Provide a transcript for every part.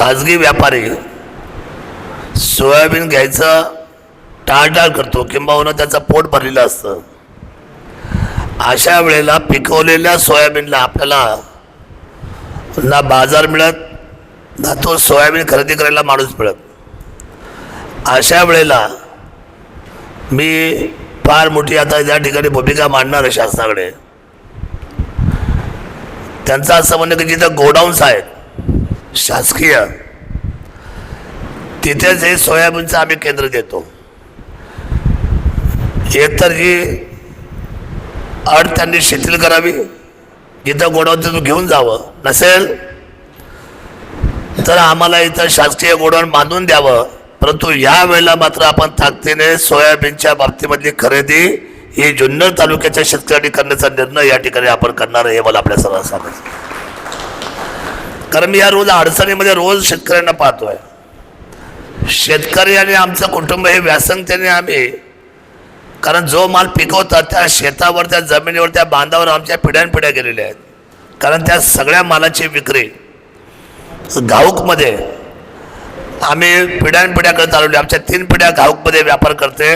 खाजगी व्यापारी सोयाबीन घ्यायचं टाळटाळ करतो किंबहुना त्याचं पोट भरलेलं असतं. अशा वेळेला पिकवलेल्या सोयाबीनला आपल्याला ना बाजार मिळत ना तो सोयाबीन खरेदी करायला माणूस मिळत. अशा वेळेला मी फार मोठी आता या ठिकाणी भूमिका मांडणार आहे शासनाकडे. त्यांचं असं म्हणणं की जिथं गोडाऊन्स आहेत शासकीय. तिथेच हे सोयाबीनचं आम्ही केंद्र देतो. एकतर जी अड त्यांनी शिथिल करावी. जिथं गोडाऊन तिथून घेऊन जावं. नसेल तर आम्हाला इथं शासकीय गोडाऊन बांधून द्यावं. परंतु या वेळेला मात्र आपण ताकदीने सोयाबीनच्या बाबतीमधली खरेदी ही जुन्नर तालुक्याच्या शेतकऱ्यांनी करण्याचा निर्णय या ठिकाणी आपण करणार आहे हे मला आपल्या सर्वांना सांगायचं कारण मी या रोज अडचणीमध्ये रोज शेतकऱ्यांना पाहतोय. शेतकरी आणि आमचं कुटुंब हे व्यासंगतेने आम्ही कारण जो माल पिकवतात त्या शेतावर त्या जमिनीवर त्या बांधावर आमच्या पिढ्यानपिढ्या गेलेल्या आहेत. कारण त्या सगळ्या मालाची विक्री घाऊकमध्ये आम्ही पिढ्यानपिढ्याकडे चालवली. आमच्या तीन पिढ्या घाऊकमध्ये व्यापार करते.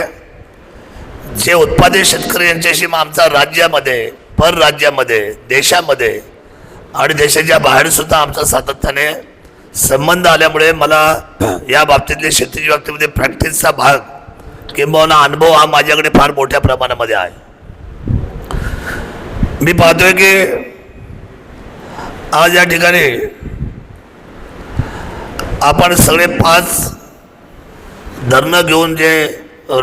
जे उत्पादित शेतकरी यांच्याशी मग आमचा राज्यामध्ये परराज्यामध्ये देशामध्ये आणि देशाच्या बाहेर सुद्धा आमचा सातत्याने संबंध आल्यामुळे मला या बाबतीतले शेतीच्या बाबतीमध्ये प्रॅक्टिसचा भाग किंबहुना अनुभव हा माझ्याकडे फार मोठ्या प्रमाणामध्ये आहे. मी पाहतोय की आज या ठिकाणी आपण सगळे पाच धरणं घेऊन जे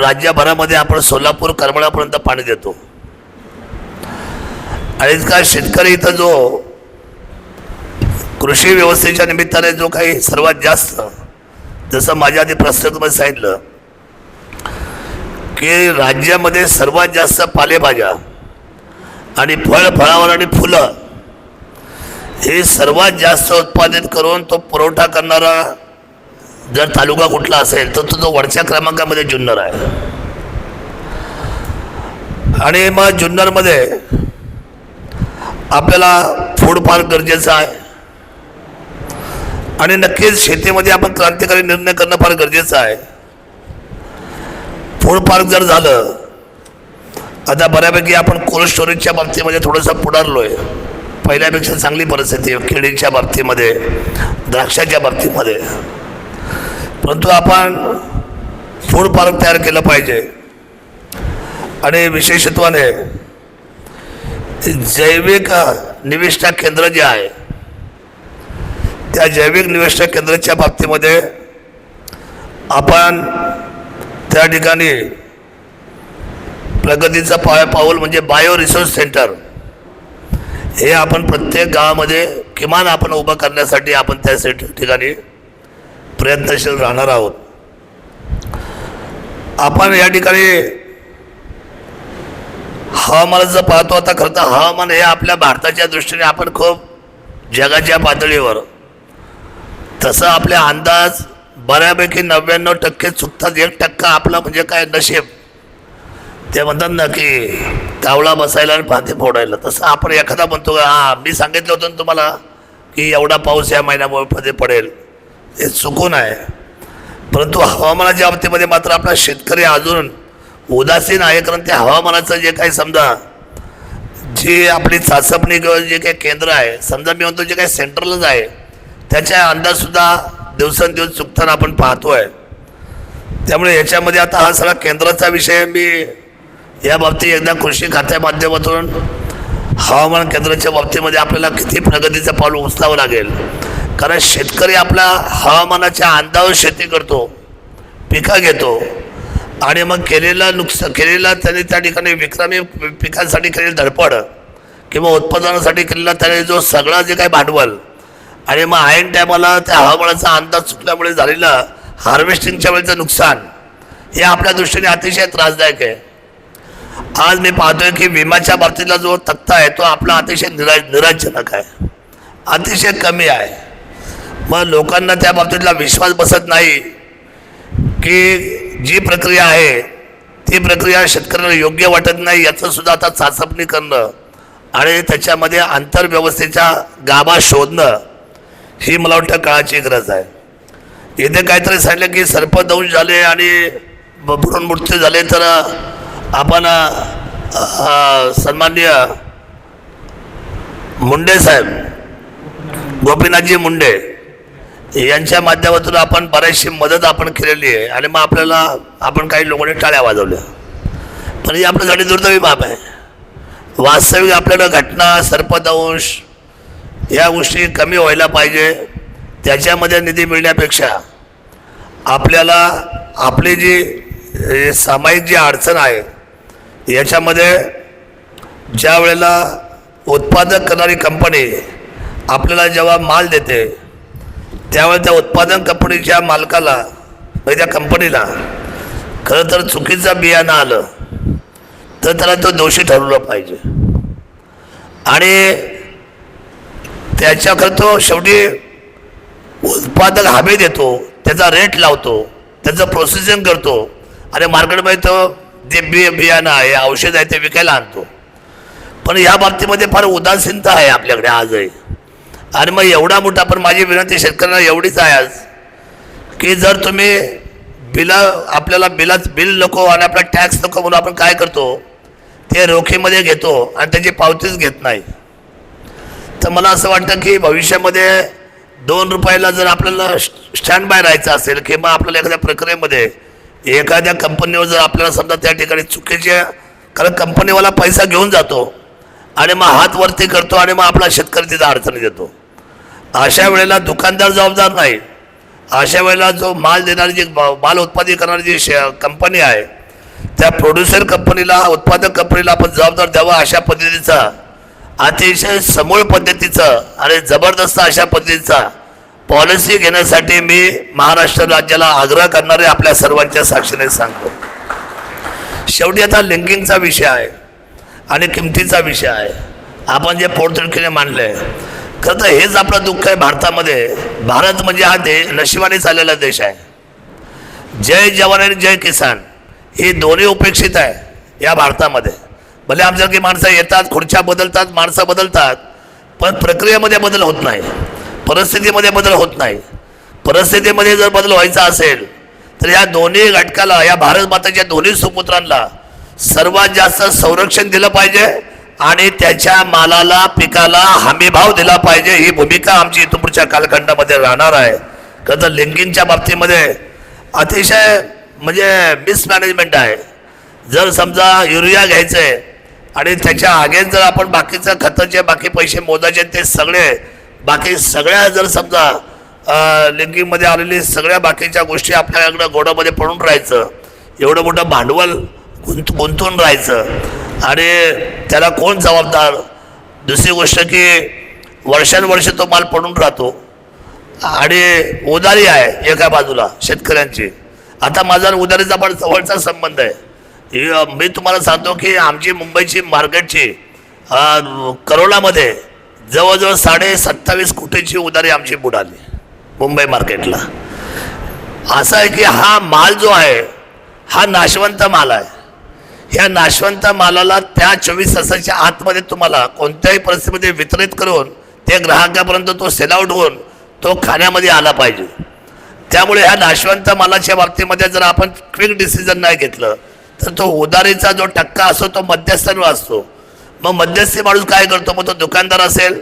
राज्यभरामध्ये आपण सोलापूर करमळापर्यंत पाणी देतो. आणि इतका शेतकरी इथं जो कृषी व्यवस्थेच्या निमित्ताने जो काही सर्वात जास्त जसं माझ्या आधी प्रस्तुतमध्ये सांगितलं की राज्यामध्ये सर्वात जास्त पालेभाज्या आणि फळ फळावर आणि फुलं हे सर्वात जास्त उत्पादित करून तो पुरवठा करणारा जर तालुका कुठला असेल तर तो तो वरच्या क्रमांकामध्ये जुन्नर आहे. आणि मग जुन्नरमध्ये आपल्याला फूड पार्क गरजेचं आहे. आणि नक्कीच शेतीमध्ये आपण क्रांतिकारी निर्णय करणं फार गरजेचं आहे. फूड पार्क जर झालं आता बऱ्यापैकी आपण कोल्ड स्टोरेजच्या बाबतीमध्ये थोडंसं पुढारलो आहे पहिल्यापेक्षा चांगली परिस्थिती आहे केळीच्या बाबतीमध्ये द्राक्षाच्या बाबतीमध्ये. परंतु आपण फूड पार्क तयार केलं पाहिजे. आणि विशेषत्वाने जैविक निविष्ठा केंद्र जे आहे त्या जैविक निवेश केंद्राच्या बाबतीमध्ये आपण त्या ठिकाणी प्रगतीचा पाय पाऊल म्हणजे बायो रिसोर्स सेंटर हे आपण प्रत्येक गावामध्ये किमान आपण उभं करण्यासाठी आपण त्या ठिकाणी प्रयत्नशील राहणार आहोत. आपण या ठिकाणी हवामानाचं पाहतो आता खरं तर हवामान हे आपल्या भारताच्या दृष्टीने आपण खूप जगाच्या पातळीवर तसं आपले अंदाज बऱ्यापैकी नव्याण्णव टक्के चुकतात. एक टक्का आपला म्हणजे काय नशीब? ते म्हणतात ना की कावळा बसायला आणि फांदी फोडायला. तसं आपण एखादा म्हणतो का हां मी सांगितलं होतं ना तुम्हाला की एवढा पाऊस या महिन्यामुळे महिन्यामध्ये पडेल. हे चुकून आहे. परंतु हवामानाच्या बाबतीमध्ये मात्र आपला शेतकरी अजून उदासीन आहे कारण त्या हवामानाचं जे काही समजा जी आपली चाचपणी किंवा जे काही केंद्र आहे समजा मी म्हणतो जे काही सेंट्रलच आहे त्याच्या अंदाजसुद्धा दिवसेंदिवस चुकताना आपण पाहतोय. त्यामुळे याच्यामध्ये आता हा सगळा केंद्राचा विषय मी या बाबतीत एकदा कृषी खात्या माध्यमातून हवामान केंद्राच्या बाबतीमध्ये आपल्याला किती प्रगतीचं पाऊल उचलावं लागेल. कारण शेतकरी आपला हवामानाच्या अंदावर शेती करतो पिकं घेतो आणि मग केलेला नुकसान केलेला त्याने त्या ठिकाणी विक्रमी पिकांसाठी केलेली धडपड किंवा उत्पादनासाठी केलेला त्याने जो सगळा जे काही भांडवल आणि मग ऐन टायमाला त्या हवामानाचा अंदाज चुकल्यामुळे झालेलं हार्वेस्टिंगच्या वेळेचं नुकसान हे आपल्या दृष्टीने अतिशय त्रासदायक आहे. आज मी पाहतोय की विम्याच्या बाबतीतला जो तक्ता आहे तो आपला अतिशय निरा निराजजनक आहे. अतिशय कमी आहे. मग लोकांना त्या बाबतीतला विश्वास बसत नाही की जी प्रक्रिया आहे ती प्रक्रिया शेतकऱ्यांना योग्य वाटत नाही याचं सुद्धा आता चाचपणी करणं आणि त्याच्यामध्ये आंतरव्यवस्थेच्या गाभा शोधणं ही मला वाटतं काळाची गरज आहे. इथे काहीतरी सांगितलं की सर्पदंश झाले आणि भरून मृत्यू झाले तर आपण सन्मान्य मुंडे साहेब गोपीनाथजी मुंडे यांच्या माध्यमातून आपण बऱ्याचशी मदत आपण केलेली आहे आणि मग आपल्याला आपण काही लोकांनी टाळ्या वाजवल्या. पण ही आपल्यासाठी दुर्दैवी बाब आहे. वास्तविक आपल्याला घटना सर्पदंश या गोष्टी कमी व्हायला पाहिजे त्याच्यामध्ये निधी मिळण्यापेक्षा आपल्याला आपली जी सामायिक जी अडचण आहे याच्यामध्ये ज्या वेळेला उत्पादक करणारी कंपनी आपल्याला जेव्हा माल देते त्यावेळेला त्या उत्पादन कंपनीच्या मालकाला म्हणजे त्या कंपनीला खरं तर चुकीचं बियाणं आलं तर त्याला तो दोषी ठरवलं पाहिजे. आणि त्याच्याकडे तो शेवटी उत्पादक हमी देतो त्याचा रेट लावतो त्याचं प्रोसेसिंग करतो. आणि मार्केटमध्ये तो जे बि बियाणं आहे औषध आहे ते विकायला आणतो. पण या बाबतीमध्ये फार उदासीनता आहे आपल्याकडे आजही आणि मग एवढा मोठा पण माझी विनंती शेतकऱ्यांना एवढीच आहे आज की जर तुम्ही बिला आपल्याला बिलाच बिल नको आणि आपला टॅक्स नको म्हणून आपण काय करतो ते रोखीमध्ये घेतो आणि त्याची पावतीच घेत नाही. मला असं वाटतं की भविष्यामध्ये दोन रुपयाला जर आपल्याला स्टँड बाय राहायचं असेल किंवा आपल्याला एखाद्या प्रक्रियेमध्ये एखाद्या कंपनीवर जर आपल्याला समजा त्या ठिकाणी चुकीचे कारण कंपनीवाला पैसा घेऊन जातो आणि मग हात वरती करतो आणि मग आपला शेतकरी तिथं अडचणी देतो अशा वेळेला दुकानदार जबाबदार नाही. अशा वेळेला जो माल देणारी जी माल उत्पादित करणारी जी शे कंपनी आहे त्या प्रोड्युसर कंपनीला उत्पादक कंपनीला आपण जबाबदार द्यावा अशा पद्धतीचा अतिशय समूळ पद्धतीचं आणि जबरदस्त अशा पद्धतीचा पॉलिसी घेण्यासाठी मी महाराष्ट्र राज्याला आग्रह करणारे आपल्या सर्वांच्या साक्षीने सांगतो. शेवटी आता लिंकिंगचा विषय आहे आणि किमतीचा विषय आहे. आपण जे पोर्टतुणकीने मांडलं आहे खरं तर हेच आपलं दुःख आहे भारतामध्ये. भारत म्हणजे हा दे नशिबाने चाललेला देश आहे. जय जवान आणि जय किसान ही दोन्ही उपेक्षित आहे या भारतामध्ये. भले आमच्यासारखी माणसं येतात खुर्च्या बदलतात माणसं बदलतात पण प्रक्रियेमध्ये बदल होत नाही. परिस्थितीमध्ये बदल होत नाही. परिस्थितीमध्ये जर बदल व्हायचा असेल तर या दोन्ही घटकाला या भारत माताच्या दोन्ही सुपुत्रांना सर्वात जास्त संरक्षण दिलं पाहिजे आणि त्याच्या मालाला पिकाला हमीभाव दिला पाहिजे. ही भूमिका आमची इथून पुढच्या कालखंडामध्ये राहणार आहे. खरं तर बाबतीमध्ये अतिशय म्हणजे मिसमॅनेजमेंट आहे. जर समजा युरिया घ्यायचं आहे आणि त्याच्या आगेन जर आपण बाकीचं खताचे बाकी पैसे मोजायचे ते सगळे बाकी सगळ्या जर समजा लिंकिंगमध्ये आलेली सगळ्या बाकीच्या गोष्टी आपल्याकडं गोडामध्ये पडून राहायचं एवढं मोठं भांडवल गुंत गुंतून राहायचं आणि त्याला कोण जबाबदार? दुसरी गोष्ट की वर्षानुवर्ष तो माल पडून राहतो. आणि उदारी आहे एका बाजूला शेतकऱ्यांची. आता माझा उदारीचा पण जवळचा संबंध आहे. मी तुम्हाला सांगतो की आमची मुंबईची मार्केटची अं, करोडामध्ये जवळजवळ साडे सत्तावीस कोटीची उदारी आमची बुडाली मुंबई मार्केटला. असं आहे की हा माल जो आहे हा नाशवंत माल आहे. ह्या नाशवंत मालाला त्या चोवीस तासाच्या आतमध्ये तुम्हाला कोणत्याही परिस्थितीमध्ये वितरित करून ते ग्राहकापर्यंत तो सेलआउट होऊन तो खाण्यामध्ये आला पाहिजे. त्यामुळे ह्या नाशवंत मालाच्या बाबतीमध्ये जर आपण क्विक डिसिजन नाही घेतलं तर तो उदारीचा जो टक्का असतो तो मध्यस्थांवर असतो. मग मध्यस्थी माणूस काय करतो? मग तो दुकानदार असेल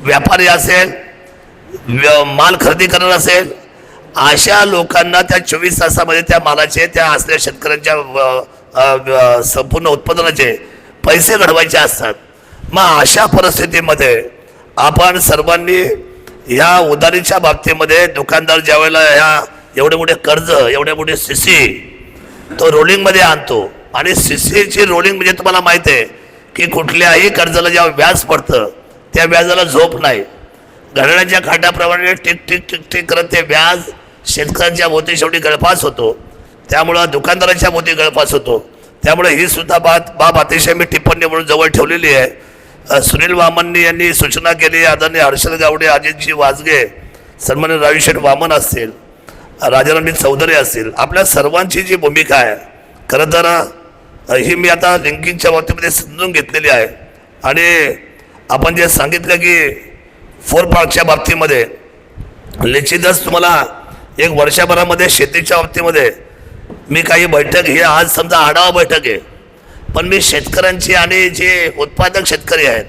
व्यापारी असेल व्य- माल खरेदी करणार असेल अशा लोकांना त्या चोवीस तासामध्ये त्या मालाचे त्या असलेल्या शेतकऱ्यांच्या व- संपूर्ण उत्पादनाचे पैसे घडवायचे असतात. मग अशा परिस्थितीमध्ये आपण सर्वांनी ह्या उधारीच्या बाबतीमध्ये दुकानदार ज्या वेळेला ह्या एवढे मोठे कर्ज एवढे मोठे सीसी तो रोलिंगमध्ये आणतो. आणि सीसीची रोलिंग म्हणजे तुम्हाला माहिती आहे की कुठल्याही कर्जाला जेव्हा व्याज पडतं त्या व्याजाला झोप नाही. घड्याळाच्या काट्याप्रमाणे टिक टिक टिक टिक करत ते व्याज शेतकऱ्यांच्या मोती शेवटी गळफास होतो. त्यामुळं दुकानदाराच्या मोती गळफास होतो. त्यामुळे ही सुद्धा बात बाब अतिशय मी टिप्पणी म्हणून जवळ ठेवलेली आहे. सुनील वामननी यांनी सूचना केली आदरणीय हर्षद गावडे अजितजी वाजगे सन्मान्य रावीशेठ वामन असतील. राजाराणी चौधरी असतील आपल्या सर्वांची जी भूमिका आहे खरं तर ही मी आता लिंकिंगच्या बाबतीमध्ये समजून घेतलेली आहे. आणि आपण जे सांगितलं की फोर पार्कच्या बाबतीमध्ये निश्चितच तुम्हाला एक वर्षभरामध्ये शेतीच्या बाबतीमध्ये मी काही बैठक ही आज समजा आढावा बैठक आहे. पण मी शेतकऱ्यांची आणि जे उत्पादक शेतकरी आहेत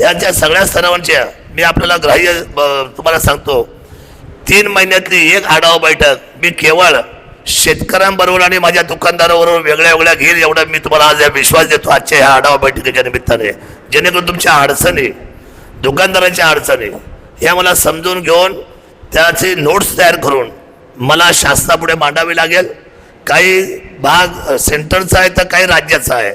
यांच्या सगळ्या स्तरावरच्या मी आपल्याला ग्राह्य ब- तुम्हाला सांगतो. तीन महिन्यातली एक आढावा बैठक. मी केवळ शेतकऱ्यांबरोबर आणि माझ्या दुकानदाराबरोबर वेगळ्या वेगळ्या घेईल एवढा मी तुम्हाला आज विश्वास देतो. आजच्या ह्या आढावा बैठकीच्या निमित्ताने. जेणेकरून तुमच्या अडचणी दुकानदारांच्या अडचणी ह्या मला समजून घेऊन त्याचे नोट्स तयार करून मला शासनापुढे मांडावी लागेल. काही भाग सेंटरचा आहे तर काही राज्याचा आहे.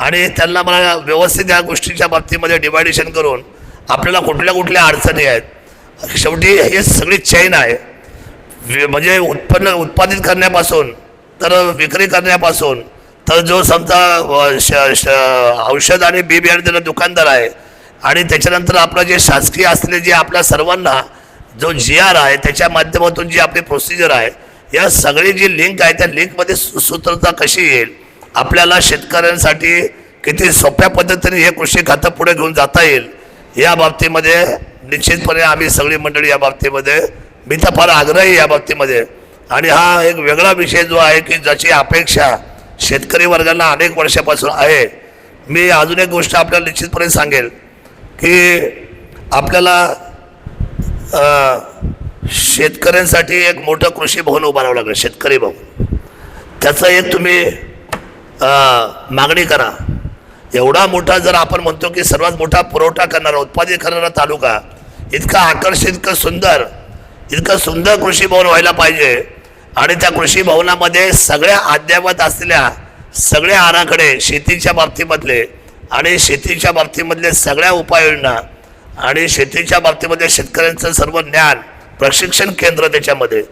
आणि त्यांना मला व्यवस्थित या गोष्टीच्या बाबतीमध्ये डिवायडेशन करून आपल्याला कुठल्या कुठल्या अडचणी आहेत शेवटी हे सगळी चैन आहे. म्हणजे उत्पन्न उत्पादित करण्यापासून तर विक्री करण्यापासून तर जो समजा श- श- औषध आणि बी बियाणे देणं दुकानदार आहे आणि त्याच्यानंतर आपलं जे शासकीय असलेले जे आपल्या सर्वांना जो जी आर आहे त्याच्या माध्यमातून जी आपली प्रोसिजर आहे या सगळी जी लिंक आहे त्या लिंकमध्ये सुसूत्रता कशी येईल? आपल्याला शेतकऱ्यांसाठी किती सोप्या पद्धतीने हे कृषी खातं पुढे घेऊन जाता येईल? या बाबतीमध्ये निश्चितपणे आम्ही सगळी मंडळी या बाबतीमध्ये मी तर फार आग्रही या बाबतीमध्ये. आणि हा एक वेगळा विषय जो आहे की ज्याची अपेक्षा शेतकरी वर्गाला अनेक वर्षापासून आहे. मी अजून एक गोष्ट आपल्याला निश्चितपणे सांगेल की आपल्याला शेतकऱ्यांसाठी एक मोठं कृषी भवन उभारावं लागेल शेतकरी भवन. त्याचं एक तुम्ही मागणी करा. एवढा मोठा जर आपण म्हणतो की सर्वात मोठा पुरवठा करणारा उत्पादित करणारा तालुका इतका आकर्षित इतकं सुंदर इतकं सुंदर कृषी भवन व्हायला पाहिजे. आणि त्या कृषी भवनामध्ये सगळ्या अद्ययावत असलेल्या सगळ्या आराखडे शेतीच्या बाबतीमधले आणि शेतीच्या बाबतीमधले सगळ्या उपाययोजना आणि शेतीच्या बाबतीमध्ये शेतकऱ्यांचं सर्व ज्ञान प्रशिक्षण केंद्र त्याच्यामध्ये.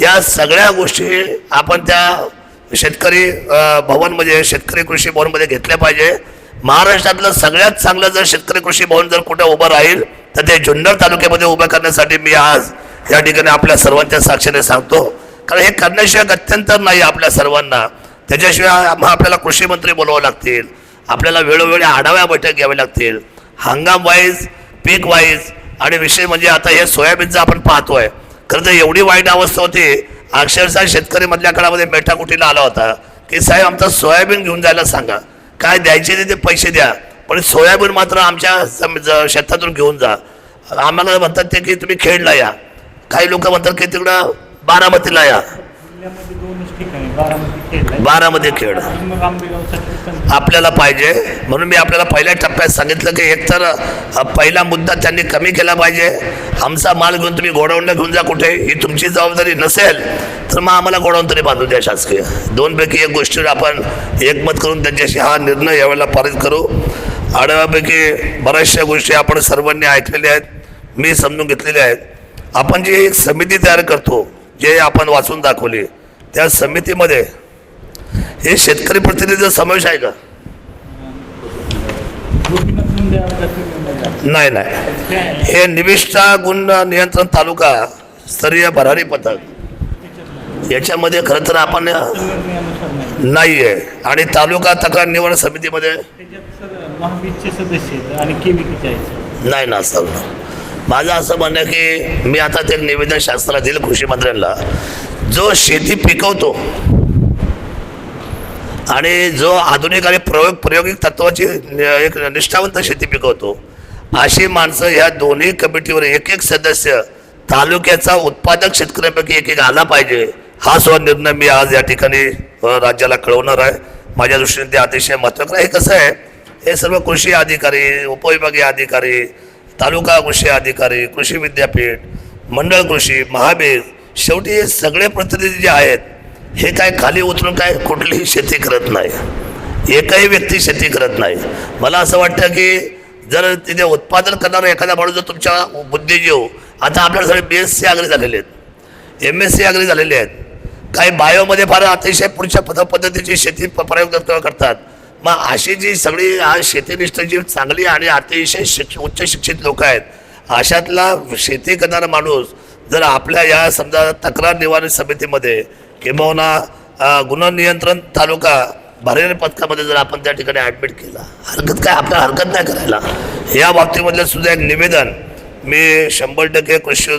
या सगळ्या गोष्टी आपण त्या शेतकरी भवनमध्ये भवन म्हणजे शेतकरी कृषी भवनमध्ये घेतल्या पाहिजे. महाराष्ट्रातलं सगळ्यात चांगलं जर शेतकरी कृषी भवन जर कुठं उभं राहील तर ते जुन्नर तालुक्यामध्ये उभं करण्यासाठी मी आज या ठिकाणी आपल्या सर्वांच्या साक्षीने सांगतो. कारण हे करण्याशिवाय गत्यंतर नाही आपल्या सर्वांना. त्याच्याशिवाय आम- आपल्याला कृषी मंत्री बोलावं लागतील. आपल्याला वेळोवेळी आढाव्या बैठक घ्याव्या लागतील. हंगाम वाईज पीक वाईज आणि विषय म्हणजे आता हे सोयाबीनचं आपण पाहतोय. खरं तर एवढी वाईट अवस्था होती अक्षरशः शेतकरी मधल्या काळामध्ये मेठाकुटीला आला होता. की साहेब आमचं सोयाबीन घेऊन जायला सांगा. काय द्यायचे ते पैसे द्या. पण सोयाबीन मात्र आमच्या शेतातून घेऊन जा. आम्हाला म्हणतात ते की तुम्ही खेडला या. काही लोक म्हणतात की तिकडं बारामतीला या. आंबेगावसाठी पण आपल्याला पाहिजे. म्हणून मी आपल्याला पहिल्या टप्प्यात सांगितलं की एकतर अ, पहिला मुद्दा त्यांनी कमी केला पाहिजे. आमचा माल घेऊन तुम्ही गोडाऊनला घेऊन जा कुठे. ही तुमची जबाबदारी नसेल तर मग आम्हाला गोडाऊन तरी बांधून द्या शासकीय. दोनपैकी एक गोष्टीवर आपण एकमत करून त्यांच्याशी हा निर्णय यावेळेला पारित करू. आढाव्यापैकी बऱ्याचशा गोष्टी आपण सर्वांनी ऐकलेल्या आहेत मी समजून घेतलेल्या आहेत. आपण जी एक समिती तयार करतो जे आपण वाचून दाखवली त्या समितीमध्ये हे शेतकरी प्रतिनिधीचा समावेश आहे का? नाही नाही. हे निविष्ठा गुण नियंत्रण तालुका स्तरीय भरारी पथक. याच्यामध्ये खरं तर आपण नाही आहे आणि तालुका तक्रार निवारण समितीमध्ये महाबीजचे सदस्य आहेत आणि केविकीचे आहेत. नाही ना असं माझं असं म्हणणं की मी आता ते निवेदन शास्त्राला दिलं कृषी मंत्र्यांना जो शेती पिकवतो आणि जो आधुनिक आणि प्रयोग प्रायोगिक तत्वाची एक निष्ठावंत शेती पिकवतो अशी माणसं ह्या दोन्ही कमिटीवर एक एक सदस्य तालुक्याचा उत्पादक शेतकऱ्यांपैकी एक एक आला पाहिजे हा सुद्धा निर्णय मी आज या ठिकाणी राज्याला कळवणार आहे. माझ्या दृष्टीने ते अतिशय महत्त्वाचं आहे. हे कसं आहे हे सर्व कृषी अधिकारी उपविभागीय अधिकारी तालुका कृषी अधिकारी कृषी विद्यापीठ मंडळ कृषी महाबीर शेवटी हे सगळे प्रतिनिधी जे आहेत हे काय खाली उतरून काय कुठलीही शेती करत नाही. एकही व्यक्ती शेती करत नाही. मला असं वाटतं की जर तिथे उत्पादन करणारा एखादा माणूस जर तुमच्या बुद्धिजीव आता आपल्याला बी एस सी आगरी झालेले आहेत. एम एस सी आगरी झालेले आहेत. काही बायोमध्ये फार अतिशय पुढच्या पद पद्धतीची शेती प्रयोग करतात. मग अशी जी सगळी आज शेतीनिष्ठ जी चांगली आणि अतिशय शिक्ष उच्च शिक्षित लोक आहेत अशातला शेती करणारा माणूस जर आपल्या या समजा तक्रार निवारण समितीमध्ये किंबहुना गुन्हा नियंत्रण तालुका भरेल पथकामध्ये जर आपण त्या ठिकाणी ॲडमिट केला हरकत काय आपल्याला हरकत नाही करायला. या बाबतीमधलं सुद्धा एक निवेदन मी शंभर टक्के कृषी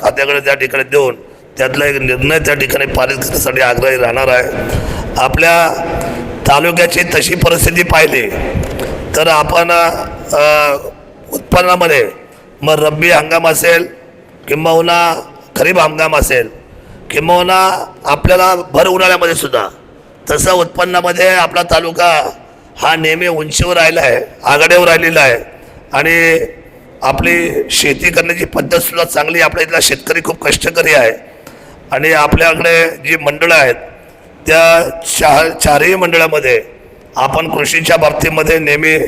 खात्याकडे त्या ठिकाणी देऊन त्यातला एक निर्णय त्या ठिकाणी पारित करण्यासाठी आग्रही राहणार आहे. आपल्या तालुक्याची तशी परिस्थिती पाहिली तर आपण उत्पन्नामध्ये मग रब्बी हंगाम असेल किंबहुना खरीप हंगाम असेल किंबहुना आपल्याला भर उन्हाळ्यामध्ये सुद्धा तसं उत्पन्नामध्ये आपला तालुका हा नेहमी उंचीवर राहिला आहे आघाडीवर राहिलेला आहे आणि आपली शेती करण्याची पद्धतसुद्धा चांगली आपल्या इथला शेतकरी खूप कष्टकरी आहे. आणि आपल्याकडे जी मंडळं आहेत त्या चार चारही मंडळामध्ये आपण कृषीच्या बाबतीमध्ये नेहमी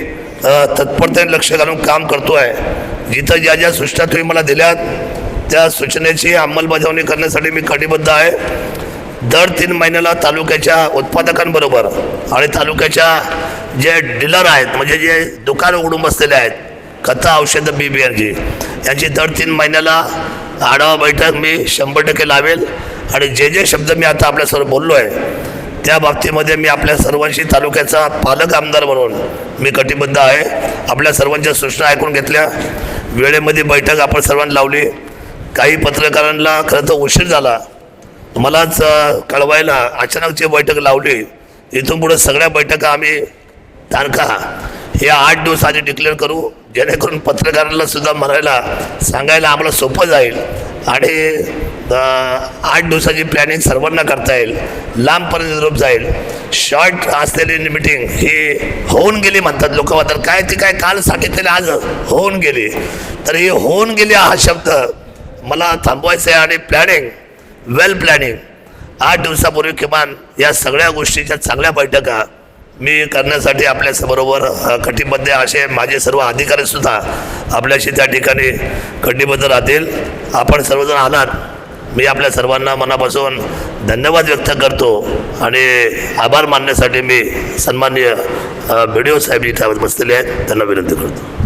तत्परतेने लक्ष घालून काम करतो आहे जिथं ज्या ज्या सूचना तुम्ही मला दिल्यात त्या सूचनेची अंमलबजावणी करण्यासाठी मी कटिबद्ध आहे. दर तीन महिन्याला तालुक्याच्या उत्पादकांबरोबर आणि तालुक्याच्या जे डीलर आहेत म्हणजे जे दुकान उघडून बसलेले आहेत खतं औषधं बी बियाणची यांची दर तीन महिन्याला आढावा बैठक मी शंभर टक्के लावेल. आणि जे जे शब्द मी आता आपल्यासमोर बोललो आहे त्या बाबतीमध्ये मी आपल्या सर्वांशी तालुक्याचा पालक आमदार म्हणून मी कटिबद्ध आहे. आपल्या सर्वांच्या सूचना ऐकून घेतल्या. वेळेमध्ये बैठक आपण सर्वांनी लावली. काही पत्रकारांना खरं तर उशीर झाला. मलाच कळवायला अचानकची बैठक लावली इथून पुढे सगळ्या बैठका आम्ही तारखा हे आठ दिवस आधी डिक्लेअर करू. जेणेकरून पत्रकारांना सुद्धा मरायला सांगायला आम्हाला सोपं जाईल. आणि आठ दिवसाची प्लॅनिंग सर्वांना करता येईल. लांबपर्यंत रूप जाईल. शॉर्ट असलेली मिटिंग ही होऊन गेली म्हणतात लोक. म्हणतात काय ती काय काल सांगितलेली आज होऊन गेली. तर ही होऊन गेली हा शब्द मला थांबवायचं आहे आणि प्लॅनिंग वेल प्लॅनिंग आठ दिवसापूर्वी किमान या सगळ्या गोष्टीच्या चांगल्या बैठका मी करण्यासाठी आपल्याबरोबर कटिबद्ध असे माझे सर्व अधिकारी सुद्धा आपल्याशी त्या ठिकाणी कटिबद्ध राहतील. आपण सर्वजण आलात. मी आपल्या सर्वांना मनापासून धन्यवाद व्यक्त करतो आणि आभार मानण्यासाठी मी सन्माननीय व्हिडिओ साहेब इथं बसलेले आहेत. त्यांना विनंती करतो.